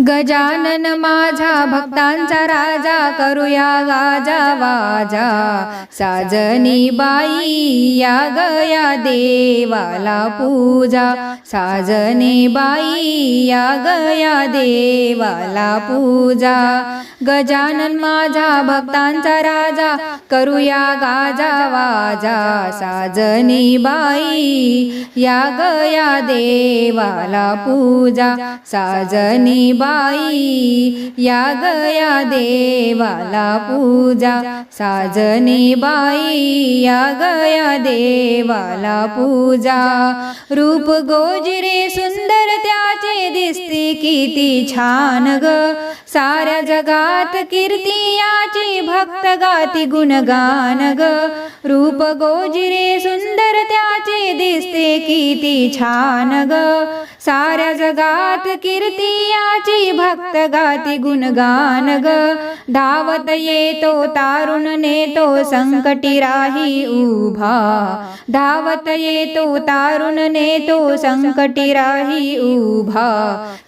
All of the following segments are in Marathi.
गजानन माझा भक्तांचा राजा करूया गाजा वाजा. साजनी बाई या गया देवाला पूजा. साजनी बाई या गया देवाला पूजा. गजानन माझा भक्तांचा राजा करूया गाजा वाजा. साजनी बाई या गया देवाला पूजा. साजनी बाई या गया देवाला पूजा. साजनी बाई या गया देवाला पूजा. रूप गोजरे सुंदर त्याचे दिसते किती छान ग. साऱ्या जगात कीर्ती याची भक्त गाती गुणगान ग. रूप गोजरे सुंदर त्या दिसते किती छान ग. साऱ्या जगात कीर्ती याची भक्त गाती गुणगान ग. धावत येतो तारुण नेतो संकटी राही उभा. धावत येतो तारुण नेतो संकटी राही उभा.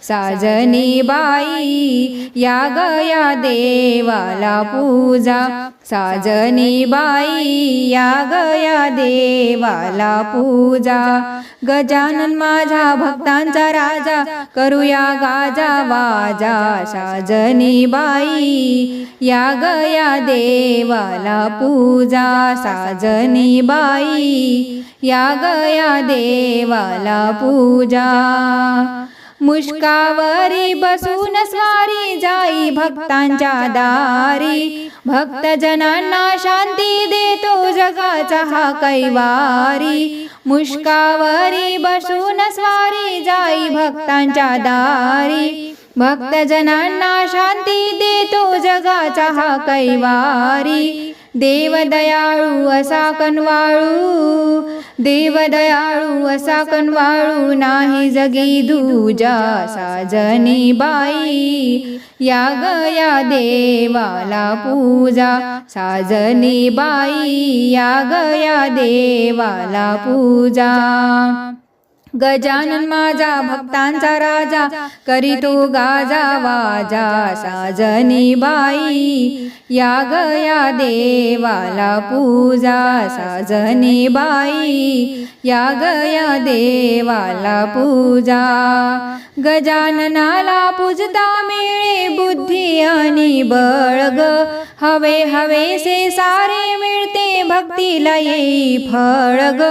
साजनी बाई या गया देवाला पूजा. साजनी बाई या गया देवाला पूजा. गजानन माझा भक्तांचा राजा. करूया गाजा वाजा साजनी बाई या गया देवाला पूजा. साजनी बाई या गया देवाला पूजा. मुष्कावरी बसून स्वा भक्तांच्या दारी भक्तजनांना शांती देतो जगाचा हा कैवारी. मुष्कावरी बसून स्वारी जाई भक्तांच्या दारी. भक्तजनांना शांती देतो जगाचा हा कैवारी. देव दयाळू असा कनवाळू. देव दयाळू असा कनवाळू नाही जगी दूजा साजनी बाई. या गया देवाला पूजा साजनी बाई. या गया देवाला पूजा. गजानन माझा भक्तांचा राजा करीतो गाजा वाजा साजनी बाई. या गया देवाला पूजा साजनी बाई. या गया देवाला पूजा. गजाननाला पूजता मिळे बुद्धी आणि बळग. हवे हवेसे सारे मिळते भक्तीला येई फळग.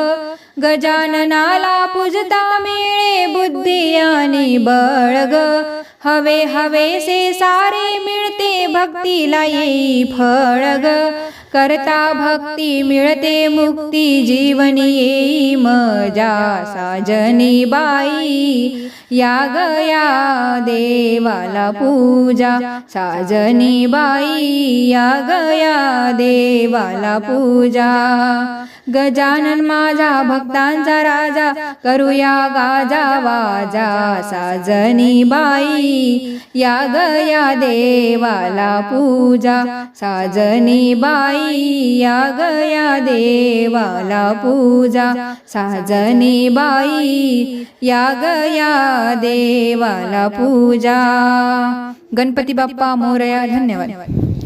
गजाननाला पूजता मिळे बुद्धी आणि बळग. हवे हवे से सारे मिळते भक्तीला येई फळग. करता भक्ती मिळते मुक्ती जीवनी येई. मजा साजनी बाई या गया देवाला पूजा. साजनी बाई या गया देवाला पूजा. गजानन माझा भक्तांचा राजा करूया गाजा वाजा. साजनी बाई या गया देवाला पूजा साजनी बाई या गया देवाला पूजा साजनी बाई या गया देवाला पूजा. गणपती बाप्पा मोरया धन्यवाद.